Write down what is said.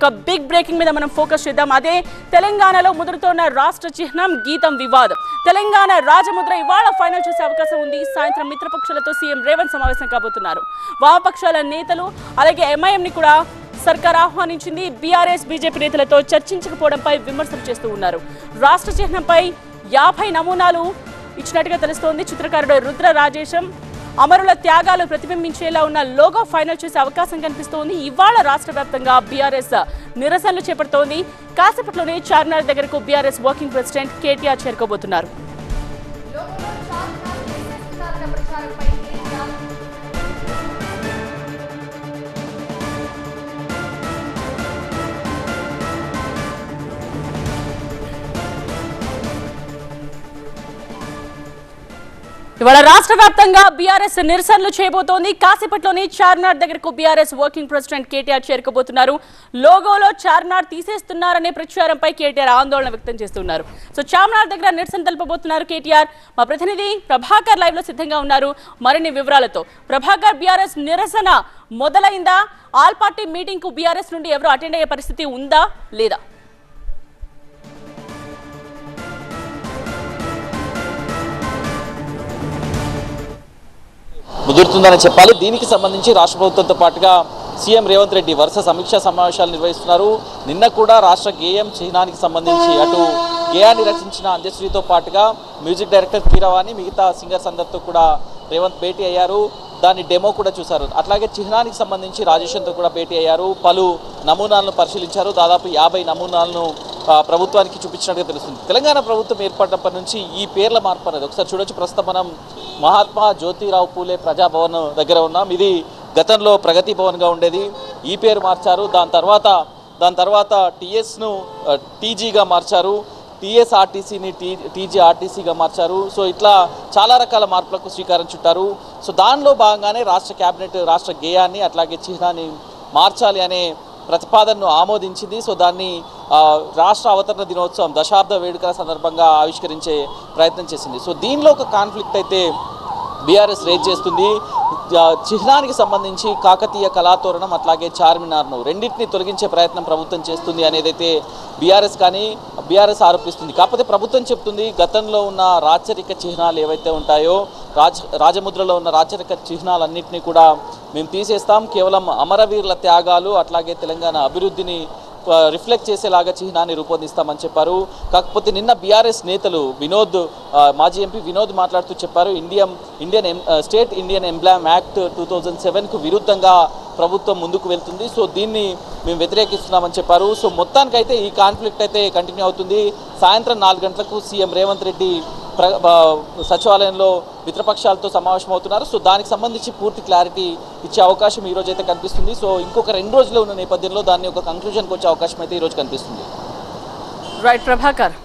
ఒక big breaking మీద మనం ఫోకస్ చేద్దాం. అదే తెలంగాణలో ముదురుతోన్న రాష్ట్ర చిహ్నం గీతం వివాదం. తెలంగాణ రాజముద్ర ఇవాళ ఫైనల్ చేసే అవకాశం ఉంది. సాయంత్రం మిత్రపక్షాలతో సీఎం రేవంత్ సమావేశం కాబోతున్నారు. వామపక్షాల నేతలు అలాగే ఎంఐఎంని కూడా సర్కార్ ఆహ్వానించింది. బీఆర్ఎస్ బీజేపీ నేతలతో చర్చించకపోవడంపై విమర్శలు చేస్తూ ఉన్నారు. రాష్ట్ర చిహ్నంపై యాభై నమూనాలు ఇచ్చినట్టుగా తెలుస్తోంది. చిత్రకారుడు రుద్ర రాజేశం అమరుల త్యాగాలు ప్రతిబింబించేలా ఉన్న లోగో ఫైనల్ చేసే అవకాశం కనిపిస్తోంది. ఇవాళ రాష్ట్ర వ్యాప్తంగా బీఆర్ఎస్ నిరసనలు చేపడుతోంది. కాసేపట్లోనే చార్మినార్ దగ్గరకు బీఆర్ఎస్ వర్కింగ్ ప్రెసిడెంట్ కేటీఆర్ చేరుకోబోతున్నారు. ఇవాళ రాష్ట్ర వ్యాప్తంగా బీఆర్ఎస్ నిరసనలు చేయబోతోంది. కాసేపట్లోని చార్మినార్ దగ్గరకు బీఆర్ఎస్ వర్కింగ్ ప్రెసిడెంట్ కేటీఆర్ చేరుకోబోతున్నారు. లోగోలో చార్మినార్ తీసేస్తున్నారనే ప్రచారంపై కేటీఆర్ ఆందోళన వ్యక్తం చేస్తున్నారు. సో చార్మినార్ దగ్గర నిరసన తెలుపబోతున్నారు కేటీఆర్. మా ప్రతినిధి ప్రభాకర్ లైవ్లో సిద్ధంగా ఉన్నారు. మరిన్ని వివరాలతో. ప్రభాకర్ బీఆర్ఎస్ నిరసన మొదలైందా? ఆల్ పార్టీ మీటింగ్కు బీఆర్ఎస్ నుండి ఎవరు అటెండ్ అయ్యే పరిస్థితి ఉందా? లేదా? కుదురుతుందని చెప్పాలి. దీనికి సంబంధించి రాష్ట్ర ప్రభుత్వంతో పాటుగా సీఎం రేవంత్ రెడ్డి వరుస సమీక్షా సమావేశాలు నిర్వహిస్తున్నారు. నిన్న కూడా రాష్ట్ర గేయం చిహ్నానికి సంబంధించి అటు గేయాన్ని రచించిన అంత్యశ్రీతో పాటుగా మ్యూజిక్ డైరెక్టర్ కీరవాణి మిగతా సింగర్స్ అందరితో కూడా రేవంత్ భేటీ అయ్యారు. దాని డెమో కూడా చూశారు. అట్లాగే చిహ్నానికి సంబంధించి రాజేషన్తో కూడా భేటీ అయ్యారు. పలు నమూనాలను పరిశీలించారు. దాదాపు యాభై నమూనాలను ప్రభుత్వానికి చూపించినట్టుగా తెలుస్తుంది. తెలంగాణ ప్రభుత్వం ఏర్పడినప్పటి నుంచి ఈ పేర్ల మార్పు అనేది ఒకసారి చూడొచ్చు. ప్రస్తుతం మనం మహాత్మా జ్యోతిరావు పూలే ప్రజాభవన్ దగ్గర ఉన్నాం. ఇది గతంలో ప్రగతి భవన్గా ఉండేది. ఈ పేరు మార్చారు. దాని తర్వాత దాని తర్వాత టీఎస్ను టీజీగా మార్చారు. టీఎస్ఆర్టీసీని టీ టీజీఆర్టీసీగా మార్చారు. సో ఇట్లా చాలా రకాల మార్పులకు శ్రీకారం చుట్టారు. సో దానిలో భాగంగానే రాష్ట్ర కేబినెట్ రాష్ట్ర గేయాన్ని అట్లాగే చిహ్నాన్ని మార్చాలి అనే ప్రతిపాదనను ఆమోదించింది. సో దాన్ని రాష్ట్ర అవతరణ దినోత్సవం దశాబ్ద వేడుకల సందర్భంగా ఆవిష్కరించే ప్రయత్నం చేసింది. సో దీనిలో ఒక కాన్ఫ్లిక్ట్ అయితే బీఆర్ఎస్ రేజ్ చేస్తుంది. చిహ్నానికి సంబంధించి కాకతీయ కళాతోరణం అట్లాగే చార్మినార్ను రెండింటిని తొలగించే ప్రయత్నం ప్రభుత్వం చేస్తుంది అనేదైతే బీఆర్ఎస్ కానీ బీఆర్ఎస్ ఆరోపిస్తుంది. కాకపోతే ప్రభుత్వం చెప్తుంది గతంలో ఉన్న రాచరిక చిహ్నాలు ఏవైతే ఉంటాయో రాజ రాజముద్రలో ఉన్న రాచరిక చిహ్నాలన్నింటినీ కూడా మేము తీసేస్తాం. కేవలం అమరవీరుల త్యాగాలు అట్లాగే తెలంగాణ అభివృద్ధిని రిఫ్లెక్ట్ చేసేలాగా చిహ్నాన్ని రూపొందిస్తామని చెప్పారు. కాకపోతే నిన్న బీఆర్ఎస్ నేతలు వినోద్ మాజీ ఎంపీ వినోద్ మాట్లాడుతూ చెప్పారు ఇండియన్ ఇండియన్ ఎం- state Indian emblem act two thousand సెవెన్కు విరుద్ధంగా ప్రభుత్వం ముందుకు వెళ్తుంది. సో దీన్ని మేము వ్యతిరేకిస్తున్నామని చెప్పారు. సో మొత్తానికైతే ఈ కాన్ఫ్లిక్ట్ అయితే కంటిన్యూ అవుతుంది. సాయంత్రం నాలుగు గంటలకు సీఎం రేవంత్ రెడ్డి సచివాలయంలో మిత్రపక్షాలతో సమావేశం అవుతున్నారు సో దానికి సంబంధించి పూర్తి క్లారిటీ ఇచ్చే అవకాశం ఈ రోజు అయితే కనిపిస్తుంది. సో ఇంకొక రెండు రోజులు ఉన్న నేపథ్యంలో దాన్ని ఒక కంక్లూజన్కి వచ్చే అవకాశం అయితే ఈరోజు కనిపిస్తుంది. రైట్ ప్రభాకర్